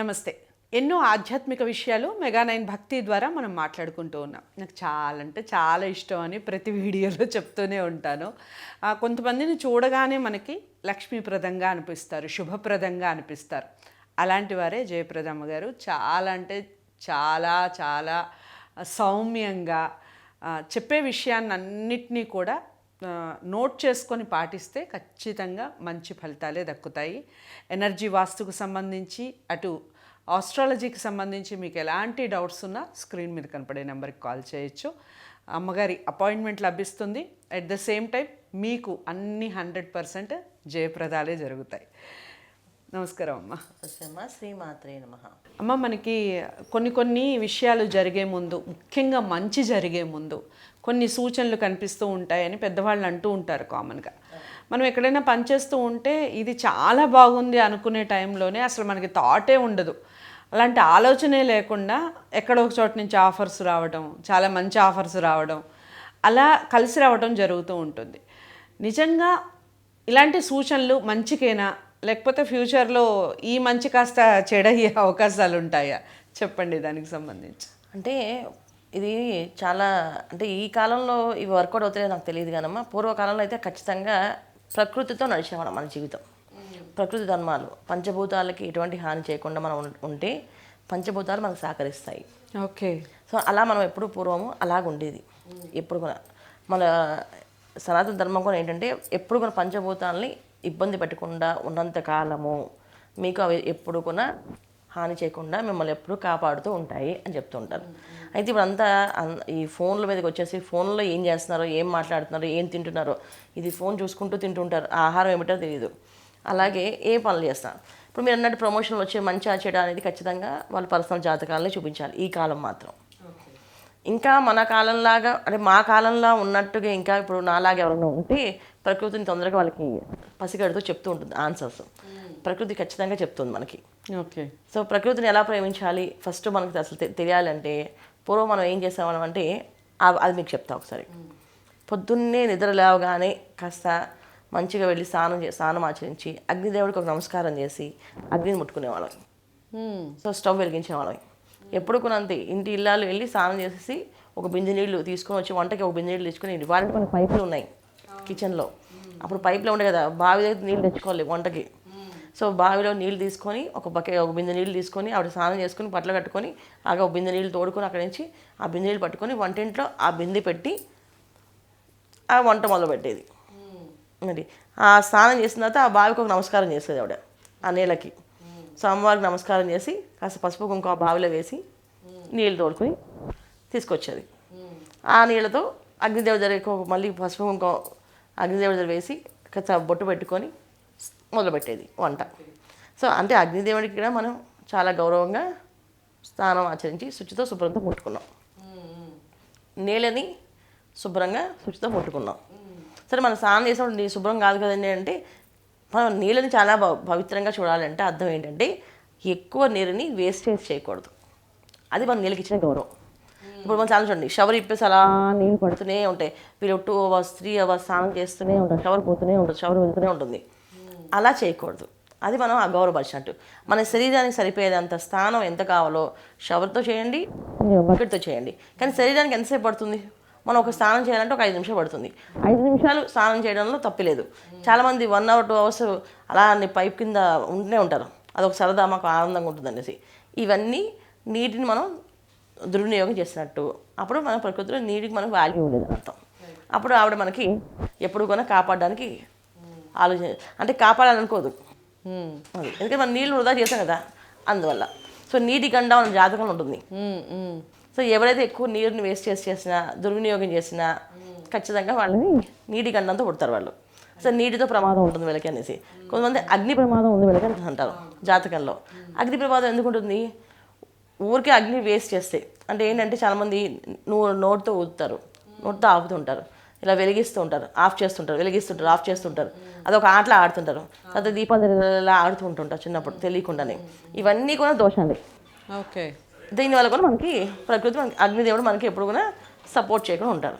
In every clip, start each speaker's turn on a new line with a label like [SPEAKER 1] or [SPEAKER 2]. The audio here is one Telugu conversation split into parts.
[SPEAKER 1] నమస్తే. ఎన్నో ఆధ్యాత్మిక విషయాలు మెగానైన్ భక్తి ద్వారా మనం మాట్లాడుకుంటూ ఉన్నాం. నాకు చాలా అంటే చాలా ఇష్టం అని ప్రతి వీడియోలో చెప్తూనే ఉంటాను. కొంతమందిని చూడగానే మనకి లక్ష్మీప్రదంగా అనిపిస్తారు శుభప్రదంగా అనిపిస్తారు. అలాంటి వారే జయప్రదమ్మ గారు. చాలా అంటే చాలా చాలా సౌమ్యంగా చెప్పే విషయాన్ని అన్నిటినీ కూడా నోట్ చేసుకొని పాటిస్తే ఖచ్చితంగా మంచి ఫలితాలే దక్కుతాయి. ఎనర్జీ వాస్తుకు సంబంధించి అటు ఆస్ట్రాలజీకి సంబంధించి మీకు ఎలాంటి డౌట్స్ ఉన్నా స్క్రీన్ మీద కనపడే నెంబర్కి కాల్ చేయొచ్చు. అమ్మగారి అపాయింట్మెంట్ లభిస్తుంది. అట్ ద సేమ్ టైం మీకు అన్ని హండ్రెడ్ పర్సెంట్ జయప్రదాలే జరుగుతాయి. నమస్కారం అమ్మ.
[SPEAKER 2] నమస్తే శ్రీమాత్రే నమ.
[SPEAKER 1] అమ్మ మనకి కొన్ని కొన్ని విషయాలు జరిగే ముందు ముఖ్యంగా మంచి జరిగే ముందు కొన్ని సూచనలు కనిపిస్తూ ఉంటాయని పెద్దవాళ్ళు అంటూ ఉంటారు కామన్గా. మనం ఎక్కడైనా పనిచేస్తూ ఉంటే ఇది చాలా బాగుంది అనుకునే టైంలోనే అసలు మనకి థాటే ఉండదు. అలాంటి ఆలోచనే లేకుండా ఎక్కడో ఒక చోట నుంచి ఆఫర్స్ రావడం చాలా మంచి ఆఫర్స్ రావడం అలా కలిసి రావడం జరుగుతూ ఉంటుంది. నిజంగా ఇలాంటి సూచనలు మంచికేనా? లేకపోతే ఫ్యూచర్లో ఈ మంచి కాస్త చెడయ్యే అవకాశాలు ఉంటాయా చెప్పండి దానికి సంబంధించి.
[SPEAKER 2] అంటే ఇది చాలా అంటే ఈ కాలంలో ఇవి వర్కౌట్ అవుతాయో నాకు తెలియదు కానమ్మా పూర్వకాలంలో అయితే ఖచ్చితంగా ప్రకృతితో నడిచేవాళ్ళం మన జీవితం. ప్రకృతి ధర్మాలు పంచభూతాలకి ఎటువంటి హాని చేయకుండా మనం ఉంటే పంచభూతాలు మనకు సహకరిస్తాయి.
[SPEAKER 1] ఓకే.
[SPEAKER 2] సో అలా మనం ఎప్పుడు పూర్వము అలాగ ఉండేది. ఎప్పుడు కూడా. మన సనాతన ధర్మం కూడా ఏంటంటే ఎప్పుడు కూడా పంచభూతాలని ఇబ్బంది పెట్టకుండా ఉన్నంత కాలము మీకు అవి ఎప్పుడు కూడా హాని చేయకుండా మిమ్మల్ని ఎప్పుడు కాపాడుతూ ఉంటాయి అని చెప్తుంటారు. అయితే ఇప్పుడు అంతా ఈ ఫోన్ల మీదకి వచ్చేసి ఫోన్లో ఏం చేస్తున్నారో ఏం మాట్లాడుతున్నారో ఏం తింటున్నారో ఇది ఫోన్ చూసుకుంటూ తింటుంటారు. ఆహారం ఏమిటో తెలియదు అలాగే ఏ పనులు చేస్తారు? ఇప్పుడు మీరు అన్నట్టు ప్రమోషన్లు వచ్చే మంచి చెడు అనేది ఖచ్చితంగా వాళ్ళ పర్సనల్ జాతకాలని చూపించాలి ఈ కాలం మాత్రం. ఇంకా మన కాలంలాగా అంటే మా కాలంలో ఉన్నట్టుగా ఇంకా ఇప్పుడు నాలాగా ఎవరైనా ఉంటే ప్రకృతిని తొందరగా వాళ్ళకి పసిగడుతూ చెప్తూ ఉంటుంది ఆన్సర్స్. ప్రకృతి ఖచ్చితంగా చెప్తుంది మనకి.
[SPEAKER 1] ఓకే.
[SPEAKER 2] సో ప్రకృతిని ఎలా ప్రేమించాలి? ఫస్ట్ మనకి అసలు తెలియాలంటే పూర్వం మనం ఏం చేసామని అంటే అది మీకు చెప్తా ఒకసారి. పొద్దున్నే నిద్ర లేవగానే కాస్త మంచిగా వెళ్ళి స్నానం చే స్నానం ఆచరించి అగ్నిదేవుడికి ఒక నమస్కారం చేసి అగ్నిని ముట్టుకునేవాళ్ళం. So stove వెలిగించేవాళ్ళం. ఎప్పుడు కూడా అంతే. ఇంటి ఇల్లాలు వెళ్ళి స్నానం చేసేసి ఒక బిందె నీళ్ళు తీసుకొని వచ్చి వంటకి ఒక బిందె నీళ్ళు తెచ్చుకొని కొన్ని పైపులు ఉన్నాయి కిచెన్లో. అప్పుడు పైపులో ఉండే కదా. బావి దగ్గర నీళ్ళు తెచ్చుకోవాలి వంటకి. సో బావిలో నీళ్ళు తీసుకొని ఒక బకెట్ ఒక బిందె నీళ్ళు తీసుకొని ఆవిడ స్నానం చేసుకొని బట్టలు కట్టుకొని ఆగా ఒక బిందె నీళ్ళు తోడుకొని అక్కడి నుంచి ఆ బిందె నీళ్ళు పట్టుకొని వంటింట్లో ఆ బిందె పెట్టి ఆ వంట మొదలు పెట్టేది. మరి ఆ స్నానం చేసిన తర్వాత ఆ బావికి ఒక నమస్కారం చేసేది ఆవిడ ఆ నీళ్ళకి సో అమ్మవారికి నమస్కారం చేసి కాస్త పసుపు కుంకుమ ఆ బావిలో వేసి నీళ్ళు తోడుకొని తీసుకొచ్చేది. ఆ నీళ్ళతో ఒక మళ్ళీ పసుపు కుంకుమ అగ్నిదేవుడి దగ్గర వేసి కాస్త బొట్టు పెట్టుకొని మొదలుపెట్టేది వంట. సో అంటే అగ్నిదేవుడికి కూడా మనం చాలా గౌరవంగా స్నానం ఆచరించి శుచితో శుభ్రంతో ముట్టుకున్నాం. నీళ్ళని శుభ్రంగా శుచితో ముట్టుకున్నాం. సరే మనం స్నానం చేసినప్పుడు శుభ్రం కాదు కదండి అంటే మనం నీళ్ళని చాలా పవిత్రంగా చూడాలంటే అర్థం ఏంటంటే ఎక్కువ నీరుని వేస్టేజ్ చేయకూడదు. అది మన నీళ్ళకి ఇచ్చిన గౌరవం. ఇప్పుడు మనం చాలా చూడండి షవర్ ఇప్పేసి అలా నీళ్ళు పడుతూనే ఉంటాయి. వీళ్ళు టూ అవర్స్ త్రీ అవర్స్ స్నానం చేస్తూనే ఉంటారు. షవర్ పోతూనే ఉంటుంది షవర్ వెళ్తూనే ఉంటుంది. అలా చేయకూడదు. అది మనం అగౌరవపరిచినట్టు. మన శరీరానికి సరిపోయేదంత స్థానం ఎంత కావాలో షవర్తో చేయండి బకెట్తో చేయండి. కానీ శరీరానికి ఎంతసేపు పడుతుంది? మనం ఒక స్నానం చేయాలంటే ఒక ఐదు నిమిషాలు పడుతుంది. ఐదు నిమిషాలు స్నానం చేయడంలో తప్పలేదు చాలామంది వన్ అవర్ టూ అవర్స్ అలా పైప్ కింద ఉంటూనే ఉంటారు. అదొక సరదా మాకు ఆనందంగా ఉంటుంది అనేసి ఇవన్నీ నీటిని మనం దుర్వినియోగం చేసినట్టు. అప్పుడు మన ప్రకృతిలో నీటికి మనకు వాల్యూ ఉండదు అర్థం. అప్పుడు ఆవిడ మనకి ఎప్పుడు కూడా కాపాడడానికి ఆలోచన అంటే కాపాడాలనుకోదు. అది. ఎందుకంటే మనం నీళ్ళు వృధా చేసాం కదా అందువల్ల. సో నీటి గండం మన జాతకంలో ఉంటుంది. సో ఎవరైతే ఎక్కువ నీరుని వేస్ట్ చేసి చేసినా దుర్వినియోగం చేసినా ఖచ్చితంగా వాళ్ళని నీటి గండంతో పుడతారు వాళ్ళు. సో నీటితో ప్రమాదం ఉంటుంది వీళ్ళకి అనేసి. కొంతమంది అగ్ని ప్రమాదం ఉంది వీళ్ళకి అని అంటారు జాతకంలో. అగ్ని ప్రమాదం ఎందుకు ఉంటుంది? ఊరికే అగ్ని వేస్ట్ చేస్తే. అంటే ఏంటంటే చాలామంది నువ్వు నోట్తో ఊదుతారు. నోట్తో ఆపుతుంటారు. ఇలా వెలిగిస్తూ ఉంటారు ఆఫ్ చేస్తుంటారు. వెలిగిస్తుంటారు. ఆఫ్ చేస్తుంటారు. అదొక ఆటలా ఆడుతుంటారు. తర్వాత దీపాలు ఇలా ఆడుతూ ఉంటుంటారు చిన్నప్పుడు తెలియకుండానే. ఇవన్నీ కూడా దోషాలే.
[SPEAKER 1] ఓకే.
[SPEAKER 2] దీనివల్ల కూడా మనకి ప్రకృతి మనకి అగ్నిదేవుడు మనకి ఎప్పుడు కూడా సపోర్ట్ చేయకుండా ఉంటారు.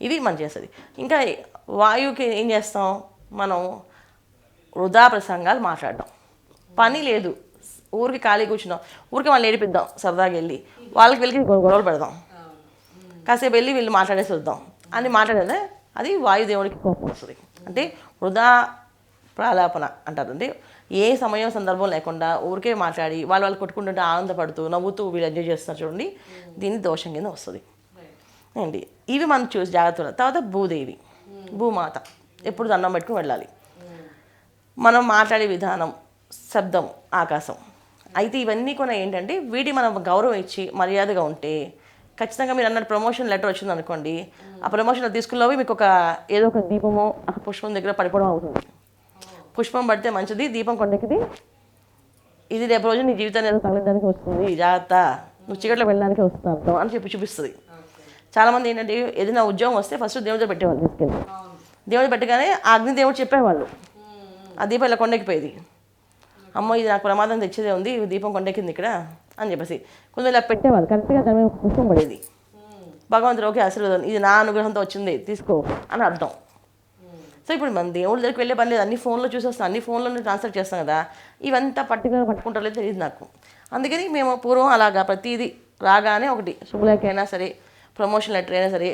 [SPEAKER 2] ఇది మనం చేసేది. ఇంకా వాయువుకి ఏం చేస్తాం? మనం వృధా ప్రసంగాలు మాట్లాడడం. పని లేదు. ఊరికి ఖాళీ కూర్చున్నాం. ఊరికి వాళ్ళని ఏడిపిద్దాం. సరదాగా వెళ్ళి వాళ్ళకి వెళ్ళి గొడవలు పెడదాం. కాసేపు వెళ్ళి వీళ్ళు మాట్లాడేసి వద్దాం. అని మాట్లాడేదే అది వాయుదేవుడికి కోపం వస్తుంది. అంటే వృధా ప్రాలాపన అంటారు. అంటే ఏ సమయం సందర్భం లేకుండా ఊరికే మాట్లాడి వాళ్ళు వాళ్ళు కొట్టుకుంటుంటే ఆనందపడుతూ నవ్వుతూ వీళ్ళు ఎంజాయ్ చేస్తున్నారు చూడండి దీన్ని దోషం కింద వస్తుంది. అండి ఇవి మనం చూసి జాగ్రత్తలు తర్వాత భూదేవి భూమాత. ఎప్పుడు దండం పెట్టుకుని వెళ్ళాలి. మనం మాట్లాడే విధానం శబ్దం ఆకాశం. అయితే ఇవన్నీ కూడా ఏంటంటే వీటి మనం గౌరవం ఇచ్చి మర్యాదగా ఉంటే ఖచ్చితంగా మీరు అన్నట్టు ప్రమోషన్ లెటర్ వచ్చింది అనుకోండి ఆ ప్రమోషన్ తీసుకున్నవి మీకు ఒక ఏదో ఒక దీపము ఆ పుష్పం దగ్గర పడిపోవడం అవుతుంది. పుష్పం పడితే మంచిది దీపం కొండకిది ఇది రేపు రోజు నీ జీవితాన్ని ఏదో తగలడానికి వస్తుంది జాగ్రత్త. నువ్వు చీకట్లో వెళ్ళడానికి వస్తాను అని చెప్పి చూపిస్తుంది. చాలామంది ఏంటంటే ఏదైనా ఉద్యోగం వస్తే ఫస్ట్ దేవుడితో పెట్టేవాళ్ళు తీసుకెళ్ళి. దేవుడు పెట్టగానే ఆ అగ్ని దేవుడు చెప్పేవాళ్ళు. ఆ దీపం ఇలా కొండెక్కిపోయేది. అమ్మో ఇది నాకు ప్రమాదం తెచ్చేదే ఉంది దీపం కొండెక్కింది ఇక్కడ. అని చెప్పేసి. కొంచెం ఇలా పెట్టేవాళ్ళు కరెక్ట్గా దాని మీద పుష్పం పడేది భగవంతుడు ఓకే ఆశీర్వాదం ఇది నా అనుగ్రహంతో వచ్చింది తీసుకో అని అర్థం. సో ఇప్పుడు మన దేవుడి దగ్గరికి వెళ్ళే పని లేదు అన్ని ఫోన్లో చూసేస్తాం అన్ని ఫోన్లోనే ట్రాన్స్ఫర్ చేస్తాం కదా. ఇవంతా పర్టికులర్ పట్టుకుంటారో లేదో తెలియదు నాకు. అందుకని మేము పూర్వం అలాగా ప్రతిదీ రాగానే ఒకటి శుభలేఖ అయినా సరే ప్రమోషన్ లెటర్ అయినా సరే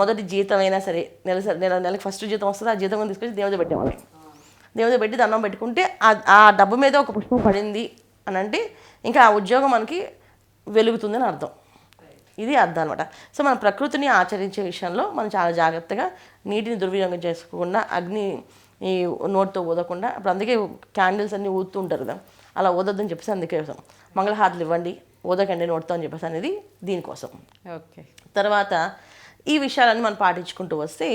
[SPEAKER 2] మొదటి జీతం అయినా సరే నెల నెల నెలకి ఫస్ట్ జీతం వస్తుంది ఆ జీతం తీసుకొచ్చి దేవుడి పెట్టేవాళ్ళం. దేవుడి పెట్టి దండం పెట్టుకుంటే ఆ డబ్బు మీద ఒక పుష్పం పడింది అని అంటే ఇంకా ఆ ఉద్యోగం మనకి వెలుగుతుందని అర్థం. ఇది అర్థం అనమాట సో మన ప్రకృతిని ఆచరించే విషయంలో మనం చాలా జాగ్రత్తగా నీటిని దుర్వినియోగం చేసుకోకుండా అగ్ని ఈ నోటితో ఊదకుండా ఇప్పుడు అందుకే క్యాండిల్స్ అన్నీ ఊదుతూ ఉంటారు కదా అలా ఊదొద్దని చెప్పేసి అందుకే మంగళహారతులు ఇవ్వండి ఊదకండి నోటితో అని చెప్పేసి అనేది దీనికోసం.
[SPEAKER 1] ఓకే.
[SPEAKER 2] తర్వాత ఈ విషయాలన్నీ మనం పాటించుకుంటూ వస్తే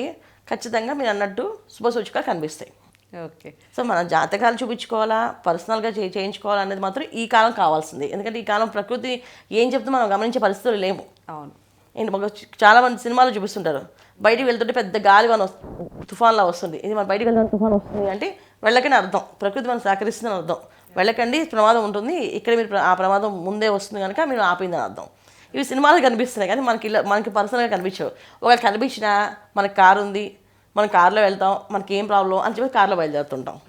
[SPEAKER 2] ఖచ్చితంగా మీరు అన్నట్టు శుభసూచికలు కనిపిస్తాయి.
[SPEAKER 1] ఓకే.
[SPEAKER 2] సో మన జాతకాలు చూపించుకోవాలా? పర్సనల్గా చే చేయించుకోవాలా అనేది మాత్రం ఈ కాలం కావాల్సింది. ఎందుకంటే ఈ కాలం ప్రకృతి ఏం చెప్తే మనం గమనించే పరిస్థితులు లేము
[SPEAKER 1] అవును.
[SPEAKER 2] ఏంటి మాకు చాలా మంది సినిమాలు చూపిస్తుంటారు. బయటికి వెళ్తుంటే పెద్ద గాలి మన తుఫాన్లా వస్తుంది. ఇది మన బయటికి వెళ్తున్న తుఫాన్ వస్తుంది అంటే వెళ్ళకని అర్థం. ప్రకృతి మనం సహకరిస్తుందని అర్థం. వెళ్ళకండి ప్రమాదం ఉంటుంది. ఇక్కడ మీరు ఆ ప్రమాదం ముందే వస్తుంది కనుక మీరు ఆపిందని అర్థం. ఇవి సినిమాలు కనిపిస్తున్నాయి కానీ మనకి ఇలా మనకి పర్సనల్గా కనిపించవు. ఒకవేళ కనిపించినా మనకి కారు ఉంది మనం కార్లో వెళ్తాం మనకి ఏం ప్రాబ్లం అని చెప్పి కార్లో బయలుదేరుతుంటాం.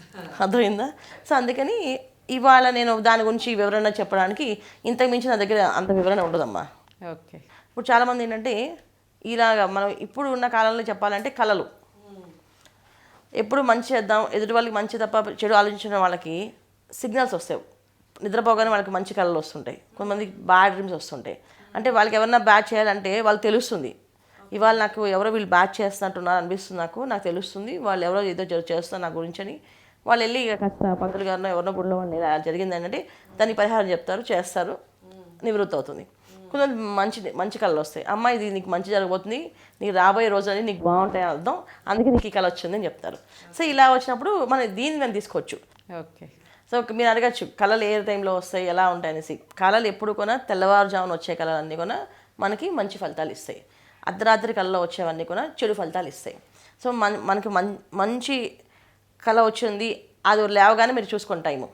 [SPEAKER 2] అర్థమైందా? సో అందుకని ఇవాళ నేను దాని గురించి వివరణ చెప్పడానికి ఇంతకు మించి నా దగ్గర అంత వివరణ ఉండదమ్మా.
[SPEAKER 1] ఓకే.
[SPEAKER 2] ఇప్పుడు చాలామంది ఏంటంటే ఇలాగ మనం ఇప్పుడు ఉన్న కాలంలో చెప్పాలంటే కళలు. ఎప్పుడు మంచి చేద్దాం ఎదుటి వాళ్ళకి మంచి తప్ప చెడు ఆలోచించిన వాళ్ళకి సిగ్నల్స్ వస్తాయి. నిద్రపోగానే వాళ్ళకి మంచి కళలు వస్తుంటాయి. కొంతమందికి బ్యాడ్ డ్రీమ్స్ వస్తుంటాయి. అంటే వాళ్ళకి ఎవరన్నా బ్యాడ్ చేయాలంటే వాళ్ళకి తెలుస్తుంది. ఇవాళ నాకు ఎవరో వీళ్ళు బ్యాడ్ చేస్తున్నట్టున్నారు అనిపిస్తుంది నాకు నాకు తెలుస్తుంది వాళ్ళు ఎవరో ఏదో జరు- చేస్తున్నారు నా గురించి అని వాళ్ళు వెళ్ళి ఇక కాస్త పంతులు గారినో ఎవరినో గుడిలో వాళ్ళు ఇలా జరిగింది అంటే దానికి పరిహారం చెప్తారు చేస్తారు నివృత్తి అవుతుంది. కొంచెం మంచి మంచి కళలు వస్తాయి. అమ్మ ఇది నీకు మంచి జరగబోతుంది నీకు రాబోయే రోజులని నీకు బాగుంటాయి అర్థం అందుకే నీకు ఈ కళ వచ్చింది అని చెప్తారు. సో ఇలా వచ్చినప్పుడు మనం దీన్ని మేము తీసుకోవచ్చు.
[SPEAKER 1] ఓకే.
[SPEAKER 2] సో మీరు అడగచ్చు కళలు ఏ టైంలో వస్తాయి ఎలా ఉంటాయి అనేసి కళలు ఎప్పుడు కూడా తెల్లవారుజామున వచ్చే కళలన్నీ కూడా మనకి మంచి ఫలితాలు ఇస్తాయి. అర్ధరాత్రి కళలో వచ్చేవన్నీ కూడా చెడు ఫలితాలు ఇస్తాయి. సో మన మనకి మం మంచి కళ వచ్చింది అది లేవగానే మీరు చూసుకోండి టైము.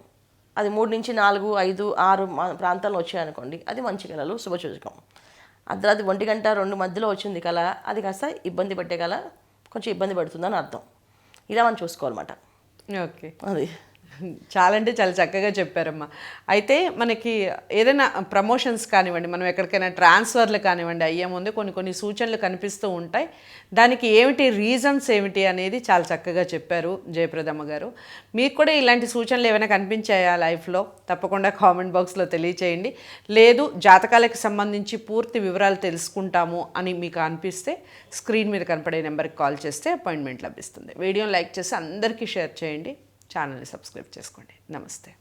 [SPEAKER 2] అది మూడు నుంచి నాలుగు ఐదు ఆరు మా- ప్రాంతాల్లో వచ్చాయనుకోండి అది మంచి కళలు శుభసూచకం అర్ధరాత్రి ఒంటి గంట రెండు మధ్యలో వచ్చింది కళ అది కాస్త ఇబ్బంది పెట్టే కళ కొంచెం ఇబ్బంది పడుతుందని అర్థం. ఇలా మనం చూసుకోవాలన్నమాట.
[SPEAKER 1] ఓకే.
[SPEAKER 2] అది.
[SPEAKER 1] చాలా అంటే చాలా చక్కగా చెప్పారమ్మా. అయితే మనకి ఏదైనా ప్రమోషన్స్ కానివ్వండి మనం ఎక్కడికైనా ట్రాన్స్ఫర్లు కానివ్వండి అయ్యే ముందు కొన్ని కొన్ని సూచనలు కనిపిస్తూ ఉంటాయి. దానికి ఏమిటి రీజన్స్ ఏమిటి అనేది చాలా చక్కగా చెప్పారు జయప్రదమ్మ గారు. మీకు కూడా ఇలాంటి సూచనలు ఏమైనా కనిపించాయా లైఫ్లో? తప్పకుండా కామెంట్ బాక్స్లో తెలియచేయండి. లేదు జాతకాలకు సంబంధించి పూర్తి వివరాలు తెలుసుకుంటాము అని మీకు అనిపిస్తే స్క్రీన్ మీద కనపడే నెంబర్కి కాల్ చేస్తే అపాయింట్మెంట్ లభిస్తుంది. వీడియో లైక్ చేసి అందరికీ షేర్ చేయండి. ఛానల్ని సబ్స్క్రైబ్ చేసుకోండి. నమస్తే.